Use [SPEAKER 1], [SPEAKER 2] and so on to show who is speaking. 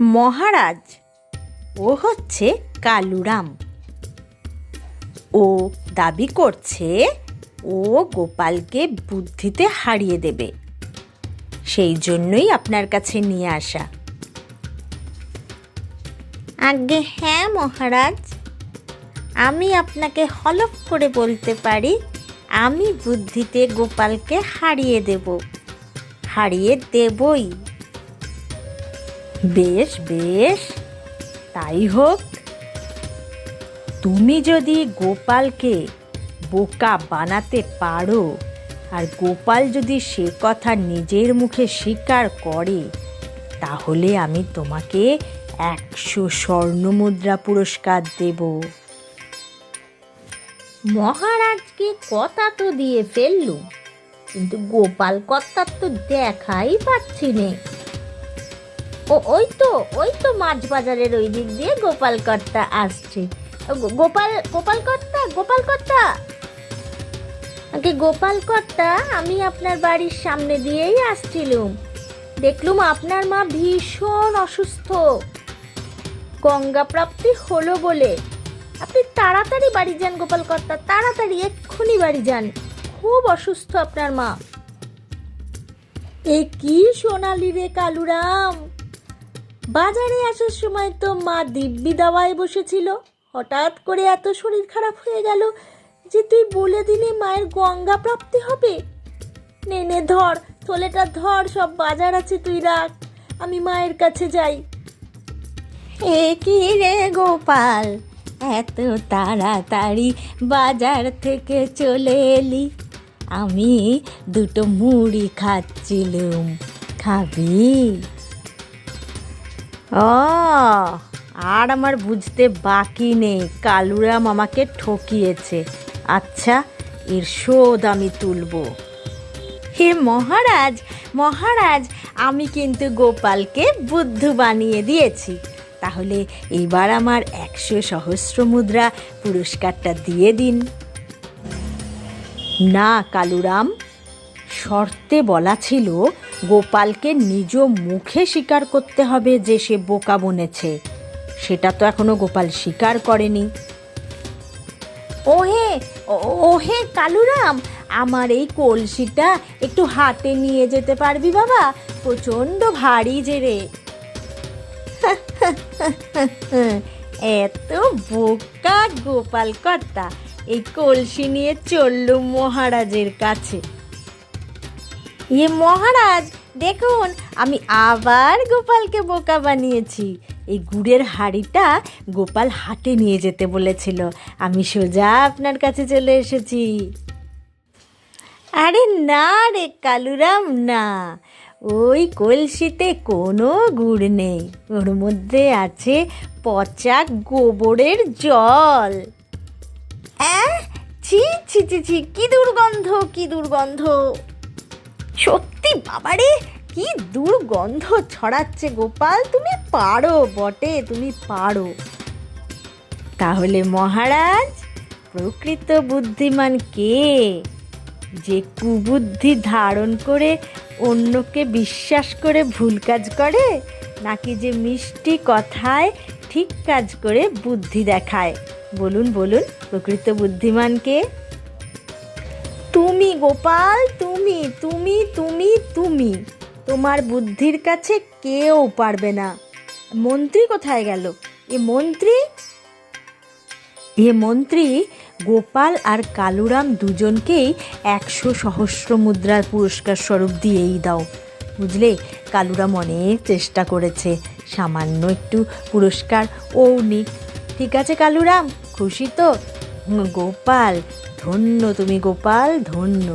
[SPEAKER 1] মহারাজ, ও হচ্ছে কালুরাম। ও দাবি করছে, ও গোপালকে বুদ্ধিতে হারিয়ে দেবে। সেই জন্যই আপনার কাছে নিয়ে আসা। আগে হ্যাঁ মহারাজ। আমি আপনাকে হলফ করে বলতে পারি, আমি বুদ্ধিতে গোপালকে হারিয়ে দেব। হারিয়ে দেবই। বেশ বেশ। তাই হোক, তুমি যদি গোপালকে বোকা বানাতে পারো আর গোপাল যদি সে কথা নিজের মুখে স্বীকার করে, তাহলে আমি তোমাকে একশো স্বর্ণমুদ্রা পুরস্কার দেব। মহারাজকে কথা তো দিয়ে ফেললুম, কিন্তু গোপাল কর্তার তো দেখাই পাচ্ছি নে। ও, ওই তো ওই তো মাছ বাজারের ওই দিক দিয়ে গোপাল কর্তা আসছে গোপাল গোপাল কর্তা গোপাল কর্তা আগে গোপাল কর্তা আমি আপনার বাড়ির সামনে দিয়েই আসছিলুম। দেখলুম আপনার মা ভীষণ অসুস্থ। গঙ্গা প্রাপ্তি হলো বলে। আপনি তাড়াতাড়ি বাড়ি যান গোপাল কর্তা তাড়াতাড়ি, এক্ষুনি বাড়ি যান। খুব অসুস্থ আপনার মা। এ কি সোনালি রে কালুরাম? বাজারে আসার সময় তো মা দিব্যি দাওয়ায় বসেছিল। হঠাৎ করে এত শরীর খারাপ হয়ে গেল যে তুই বলে দিলি মায়ের গঙ্গা প্রাপ্তি হবে। নে নে, ধর, থলেটা ধর, সব বাজার আছে, তুই রাখ, আমি মায়ের কাছে যাই। এ কি রে গোপাল, এত তাড়াতাড়ি বাজার থেকে চলে এলি। আমি দুটো মুড়ি খাচ্ছিলুম, খাবি? ও, আর আমার বুঝতে বাকি নেই। কালুরাম আমাকে ঠকিয়েছে। আচ্ছা এর শোধ আমি তুলব। হে মহারাজ মহারাজ, আমি কিন্তু গোপালকে বুদ্ধ বানিয়ে দিয়েছি। তাহলে এবার আমার একশো সহস্র মুদ্রা পুরস্কারটা দিয়ে দিন। না, কালুরাম, শর্তে বলা ছিল গোপালকে নিজ মুখে স্বীকার করতে হবে যে সে বোকা বনেছে। সেটা তো এখনও গোপাল স্বীকার করেনি। ওহে ওহে কালুরাম, আমার এই কলসিটা একটু হাতে নিয়ে যেতে পারবি বাবা, প্রচণ্ড ভারী যে রে। এত বোকা গোপাল কর্তা এই কলসি নিয়ে চললুম মহারাজের কাছে। ইয়ে মহারাজ, দেখুন, আমি আবার গোপালকে বোকা বানিয়েছি। এই গুড়ের হাড়িটা গোপাল হাটে নিয়ে যেতে বলেছিল। আমি সোজা আপনার কাছে চলে এসেছি। আরে না রে কালুরাম, না। ওই কলসিতে কোনো গুড় নেই। ওর মধ্যে আছে পচা গোবরের জল। ছি ছি ছি ছি, কি দুর্গন্ধ কি দুর্গন্ধ। সত্যি বাবারে, কি দুর্গন্ধ ছড়াচ্ছে গোপাল। তুমি পারো বটে, তুমি পারো। তাহলে মহারাজ, প্রকৃত বুদ্ধিমান কে? যে কুবুদ্ধি ধারণ করে অন্যকে বিশ্বাস করে ভুল কাজ করে, নাকি যে মিষ্টি কথায় ঠিক কাজ করে বুদ্ধি দেখায়? বলুন বলুন, প্রকৃত বুদ্ধিমান কে? তুমি গোপাল, তুমি তুমি তুমি তুমি। তোমার বুদ্ধির কাছে কেউ পারবে না। মন্ত্রী কোথায় গেল? এ মন্ত্রী? এ মন্ত্রী গোপাল আর কালুরাম দুজনকেই একশো সহস্র মুদ্রার পুরস্কার স্বরূপ দিয়েই দাও। বুঝলে, কালুরাম অনেক চেষ্টা করেছে। সামান্য একটু পুরস্কার ও নিক। ঠিক আছে, কালুরাম? খুশি তো? গোপাল ধন্য তুমি গোপাল ধন্য।